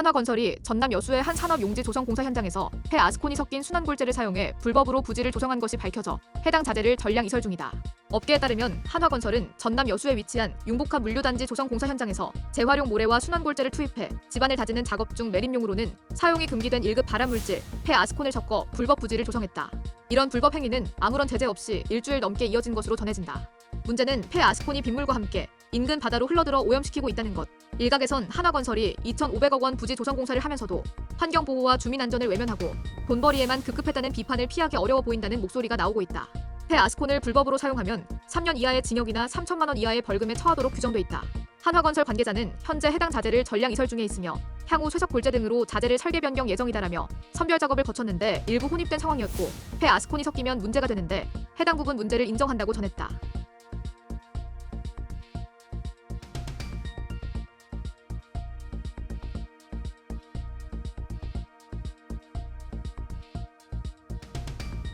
한화건설이 전남 여수의 한 산업용지 조성공사 현장에서 폐아스콘이 섞인 순환골재를 사용해 불법으로 부지를 조성한 것이 밝혀져 해당 자재를 전량 이설 중이다. 업계에 따르면 한화건설은 전남 여수에 위치한 융복합 물류단지 조성공사 현장에서 재활용 모래와 순환골재를 투입해 집안을 다지는 작업 중 매립용으로는 사용이 금기된 1급 발암물질 폐아스콘을 섞어 불법 부지를 조성했다. 이런 불법 행위는 아무런 제재 없이 일주일 넘게 이어진 것으로 전해진다. 문제는 폐아스콘이 빗물과 함께 인근 바다로 흘러들어 오염시키고 있다는 것. 일각에선 한화건설이 2,500억 원 부지 조성 공사를 하면서도 환경 보호와 주민 안전을 외면하고 돈벌이에만 급급했다는 비판을 피하기 어려워 보인다는 목소리가 나오고 있다. 폐 아스콘을 불법으로 사용하면 3년 이하의 징역이나 3천만 원 이하의 벌금에 처하도록 규정돼 있다. 한화건설 관계자는 현재 해당 자재를 전량 이설 중에 있으며 향후 쇠석 골재 등으로 자재를 설계 변경 예정이다라며 선별 작업을 거쳤는데 일부 혼입된 상황이었고 폐 아스콘이 섞이면 문제가 되는데 해당 부분 문제를 인정한다고 전했다.